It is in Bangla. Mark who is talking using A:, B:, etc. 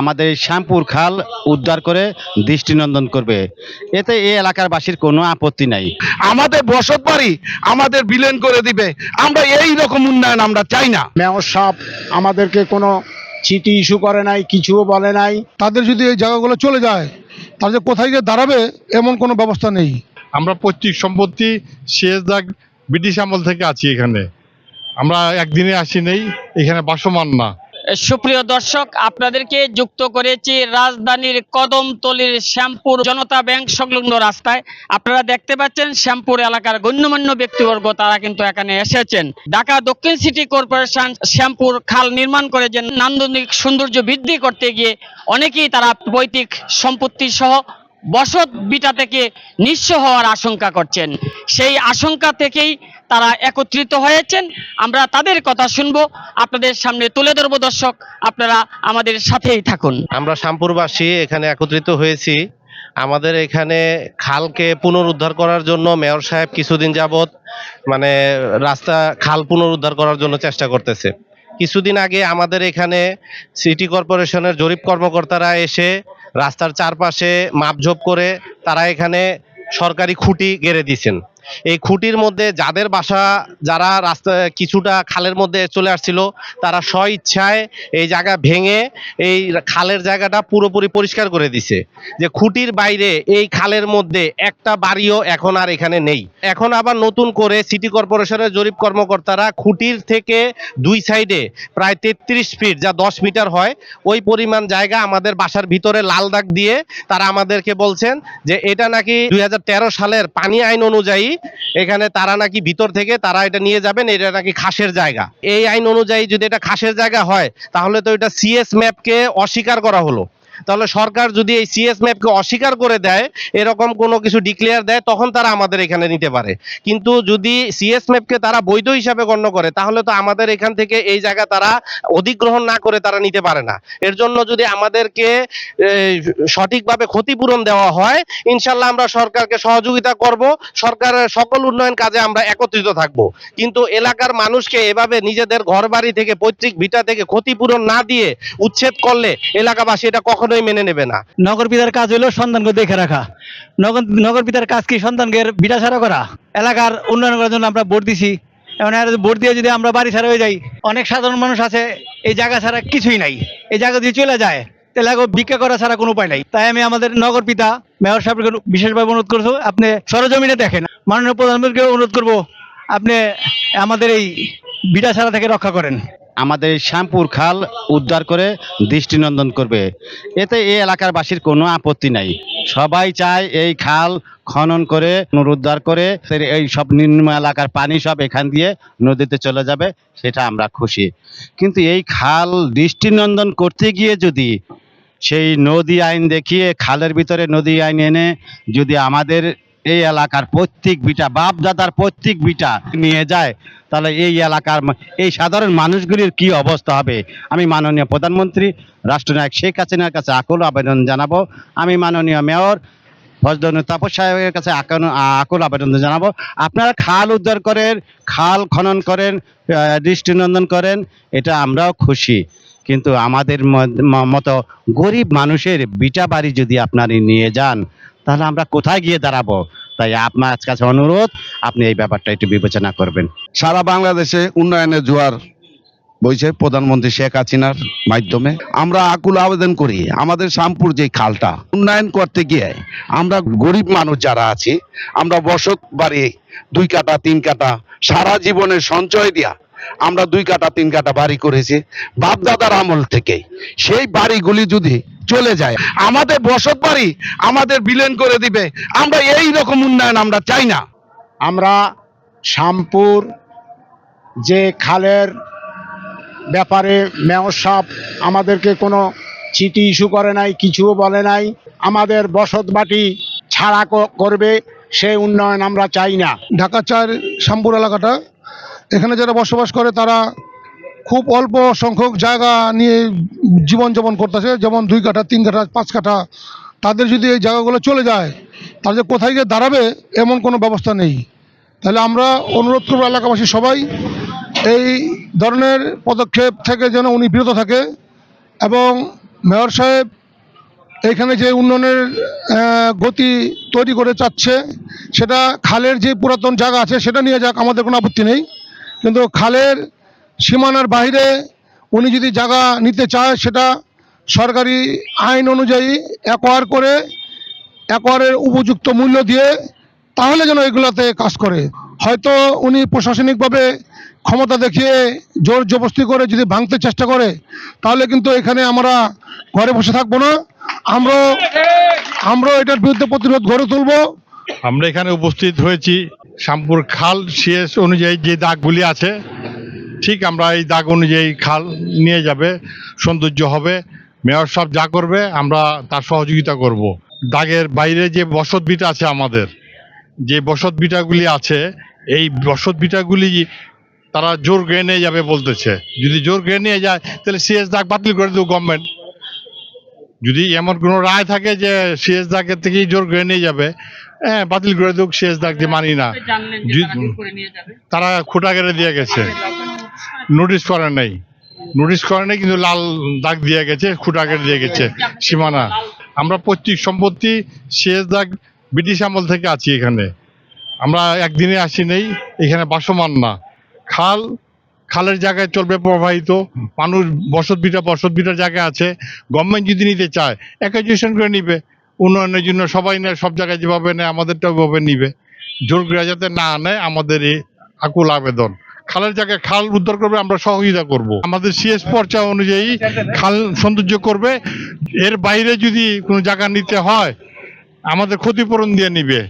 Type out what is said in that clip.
A: আমাদের শ্যামপুর খাল উদ্ধার করে দৃষ্টিনন্দন করবে। এতে এই এলাকার বাসীর কোনো আপত্তি নাই।
B: আমাদের বসত বাড়ি আমাদের বিলেন করে দিবে। আমরা এই রকম উন্নয়ন আমরা চাই না।
C: মেয়র সাহেব আমাদেরকে কোনো চিঠি ইস্যু করে নাই কিছুও বলে নাই।
D: তাদের যদি এই জায়গাগুলো চলে যায় তাহলে কোথায় গিয়ে দাঁড়াবে এমন কোনো ব্যবস্থা নেই।
E: আমরা পৈতৃক সম্পত্তি শেষ দাগ ব্রিটিশ আমল থেকে আছি এখানে। আমরা একদিনে আসি নেই এখানে বাসমান না।
F: সুপ্রিয় দর্শক, আপনাদেরকে যুক্ত করেছি রাজধানীর কদমতলির শ্যামপুর জনতা ব্যাংক সংলগ্ন রাস্তায়। আপনারা দেখতে পাচ্ছেন শ্যামপুর এলাকার গণ্যমান্য ব্যক্তিবর্গ, তারা কিন্তু এখানে এসেছেন। ঢাকা দক্ষিণ সিটি কর্পোরেশন শ্যামপুর খাল নির্মাণ করে যে নান্দনিক সৌন্দর্য বৃদ্ধি করতে গিয়ে অনেকেই তারা পৈতৃক সম্পত্তি সহ বসত বিটা থেকে নিঃস্ব হওয়ার আশঙ্কা করছেন। সেই আশঙ্কা থেকেই তারা একত্রিত হয়েছেন। আমরা তাদের কথা শুনব। আপনাদের সামনে তুলে ধরবো দর্শক। আপনারা আমাদের সাথেই থাকুন।
G: আমরা শ্যামপুরবাসী এখানে একত্রিত হয়েছি। আমাদের এখানে খালকে পুনরুদ্ধার করার জন্য মেয়র সাহেব কিছুদিন যাবত মানে রাস্তা খাল পুনরুদ্ধার করার জন্য চেষ্টা করতেছে। কিছুদিন আগে আমাদের এখানে সিটি কর্পোরেশনের জরিপ কর্মকর্তারা এসে রাস্তার চারপাশে মাপঝোপ করে তারা এখানে সরকারি খুঁটি গেড়ে দিয়েছেন। এই খুঁটির মধ্যে যাদের বাসা, যারা রাস্তা, কিছুটা খালের মধ্যে চলে আসছিল, তারা স্ব ইচ্ছায় এই জায়গা ভেঙে এই খালের জায়গাটা পুরোপুরি পরিষ্কার করে দিছে। যে খুঁটির বাইরে এই খালের মধ্যে একটা বাড়িও এখন আর এখানে নেই। এখন আবার নতুন করে সিটি কর্পোরেশনের জরিপ কর্মকর্তারা খুঁটির থেকে দুই সাইডে প্রায় তেত্রিশ ফিট যা দশ মিটার হয়, ওই পরিমাণ জায়গা আমাদের বাসার ভিতরে লাল দাগ দিয়ে তারা আমাদেরকে বলছেন যে এটা নাকি দুই হাজার তেরো সালের পানি আইন অনুযায়ী এখানে তারা নাকি ভিতর থেকে তারা এটা নিয়ে যাবেন, এটা নাকি খাসের জায়গা। এই আইন অনুযায়ী যদি এটা খাসের জায়গা হয়, তাহলে তো এটা সিএস ম্যাপকে অস্বীকার করা হলো। তাহলে সরকার যদি এই সিএস ম্যাপকে অস্বীকার করে দেয়, এরকম কোনো কিছু ডিক্লেয়ার দেয়, তখন তারা আমাদের এখানে নিতে পারে। কিন্তু যদি সিএস ম্যাপকে তারা বৈধ হিসাবে গণ্য করে, তাহলে তো আমাদের এখান থেকে এই জায়গা তারা অধিগ্রহণ না করে তারা নিতে পারে না। এর জন্য যদি আমাদেরকে সঠিকভাবে ক্ষতিপূরণ দেওয়া হয়, ইনশাল্লাহ আমরা সরকারকে সহযোগিতা করব। সরকারের সকল উন্নয়ন কাজে আমরা একত্রিত থাকব। কিন্তু এলাকার মানুষকে এভাবে নিজেদের ঘর বাড়ি থেকে, পৈতৃক ভিটা থেকে ক্ষতিপূরণ না দিয়ে উচ্ছেদ করলে এলাকাবাসী এটা কখনোই মেনে নেবে না।
H: নগর পিতার কাজ হলো সন্তানকে দেখে রাখা। নগর পিতার কাজ কি সন্তানকে বিটা ছাড়া করা? এলাকার উন্নয়ন করার জন্য আমরা ভোট দিছি। আর ভোট দিয়ে যদি আমরা বাড়ি ছাড়া হয়ে যাই, অনেক সাধারণ মানুষ আছে, এই জায়গা ছাড়া কিছুই নাই। এই জায়গা যদি চলে যায় আগে ভিক্ষা করা ছাড়া কোনো উপায় নাই। তাই আমি আমাদের নগর পিতা, মেয়র সাহেবকে বিশেষভাবে অনুরোধ করছ আপনি সরজমিনে দেখেন। মাননীয় প্রধানমন্ত্রীকে অনুরোধ করব, আপনি আমাদের এই বিটা ছাড়া থেকে রক্ষা করেন।
A: আমাদের শ্যামপুর খাল উদ্ধার করে দৃষ্টিনন্দন করবে। এতে এই এলাকার বাসীর কোনো আপত্তি নাই। সবাই চায় এই খাল খনন করে, পুনরুদ্ধার করে এই সব নিম্ন এলাকার পানি সব এখান দিয়ে নদীতে চলে যাবে, সেটা আমরা খুশি। কিন্তু এই খাল দৃষ্টিনন্দন করতে গিয়ে যদি সেই নদী আইন দেখিয়ে, খালের ভিতরে নদী আইন এনে যদি আমাদের এই এলাকার প্রত্যেক বিটা বাপ দাদার প্রত্যেক বিটা নিয়ে যায়, তাহলে এই এলাকার এই সাধারণ মানুষগুলির কি অবস্থা হবে? আমি মাননীয় প্রধানমন্ত্রী, রাষ্ট্রনায়ক শেখ হাসিনার কাছে আকুল আবেদন জানাব। আমি মাননীয় মেয়র, ফজলুল তাপস সাহেবের কাছে আকুল আবেদন জানাব। আপনারা খাল উদ্ধার করেন, খাল খনন করেন দৃষ্টিনন্দন করেন, এটা আমরাও খুশি। কিন্তু আমাদের মতো গরিব মানুষের বিটা বাড়ি যদি আপনারা নিয়ে যান তাহলে আমরা কোথায় গিয়ে দাঁড়াবো? তাই আপনার কাছে অনুরোধ, আপনি এই ব্যাপারটা একটু বিবেচনা করবেন।
B: সারা বাংলাদেশে উন্নয়নের জোয়ার বইছে প্রধানমন্ত্রী শেখ হাসিনার মাধ্যমে। আমরা আকুল আবেদন করি, আমাদের শ্যামপুর যে খালটা, উন্নয়ন করতে গিয়ে আমরা গরিব মানুষ যারা আছি, আমরা বসত বাড়ি দুই কাটা, তিন কাটা, সারা জীবনের সঞ্চয় দিয়া আমরা দুই কাটা, তিন কাটা বাড়ি করেছি। বাপদাদার আমল থেকে। সেই বাড়িগুলি যদি চলে যায়। আমাদের বসত বাড়ি আমাদের বিলেন করে দিবে। আমরা এই রকম উন্নয়ন আমরা চাই না।
C: আমরা শ্যামপুর যে খালের ব্যাপারে মেয়র সাহেব আমাদেরকে কোনো চিঠি ইস্যু করে নাই কিছুও বলে নাই আমাদের বসত বাটি ছাড়া করবে সে উন্নয়ন আমরা চাই না।
D: ঢাকা চার শ্যামপুর এলাকাটা এখানে যারা বসবাস করে তারা খুব অল্প সংখ্যক জায়গা নিয়ে জীবনযাপন করতেছে, যেমন দুই কাঠা, তিন কাঠা, পাঁচ কাঠা। তাদের যদি এই জায়গাগুলো চলে যায়, তাহলে যে কোথায় গিয়ে দাঁড়াবে এমন কোনো ব্যবস্থা নেই। তাহলে আমরা অনুরোধ করব এলাকাবাসী সবাই, এই ধরনের পদক্ষেপ থেকে যেন উনি বিরত থাকে এবং মেয়র সাহেব এখানে যে উন্নয়নের গতি তৈরি করে চাচ্ছে, সেটা খালের যে পুরাতন জায়গা আছে সেটা নিয়ে যাক, আমাদের কোনো আপত্তি নেই। কিন্তু খালের সীমানার বাইরে উনি যদি জায়গা নিতে চায়, সেটা সরকারি আইন অনুযায়ী অ্যাকোয়ার করে অ্যাকোয়ারের উপযুক্ত মূল্য দিয়ে তাহলে যেন এগুলাতে কাজ করে। হয়তো উনি প্রশাসনিকভাবে ক্ষমতা দেখিয়ে জোর জবস্তি করে যদি ভাঙতে চেষ্টা করে, তাহলে কিন্তু এখানে আমরা ঘরে বসে থাকব না। আমরা আমরা এটার বিরুদ্ধে প্রতিরোধ গড়ে তুলবো।
E: আমরা এখানে উপস্থিত হয়েছি। শ্যামপুর খাল সিএস অনুযায়ী যে দাগগুলি আছে ঠিক আমরা এই দাগ অনুযায়ী খাল নিয়ে যাবে সৌন্দর্য হবে মেয়র সাহেব যা করবে আমরা তার সহযোগিতা করব। দাগের বাইরে যে বসত বিটা আছে আমাদের যে বসত বিটাগুলি আছে এই বসত বিটাগুলি তারা জোর গিয়ে নিয়ে যাবে বলতেছে। যদি জোর গিয়ে নিয়ে যায় তাহলে সিএস দাগ বাতিল করে দেবো গভর্নমেন্ট যদি এমন কোনো রায় থাকে যে সিএস দাগের থেকেই জোর করে নিয়ে যাবে হ্যাঁ বাতিল করে দেব সিএস দাগ যে মানি না। তারা খোটা কেটে দিয়ে গেছে। নোটিশ করে নাই। নোটিশ করে নাই, কিন্তু লাল দাগ দিয়ে গেছে, খুঁটা কেটে দিয়ে গেছে, সীমানা। আমরা পৈতৃক সম্পত্তি শেষ দাগ, ব্রিটিশ আমল থেকে আছি এখানে। আমরা একদিনে আসি নেই, এখানে বাসমান না। খাল, খালের জায়গায় চলবে প্রবাহিত, মানুষ বসত বিটা, বসত বিটার জায়গায় আছে। গভর্নমেন্ট যদি নিতে চায় অ্যাকাজুয়েশন করে নিবে। উন্নয়নের জন্য সবাই নেয়, সব জায়গায় যেভাবে নেয়, আমাদেরটাও ওভাবে নিবে। জোর করে যাতে না নেয়, আমাদের এই আকুল আবেদন। খালের জায়গায় খাল উদ্ধার করবে, আমরা সহযোগিতা করব। আমাদের সিএস পর্চা অনুযায়ী খাল সৌন্দর্য করবে। এর বাইরে যদি কোনো জায়গা নিতে হয়, আমাদের ক্ষতিপূরণ দিয়ে নিবে।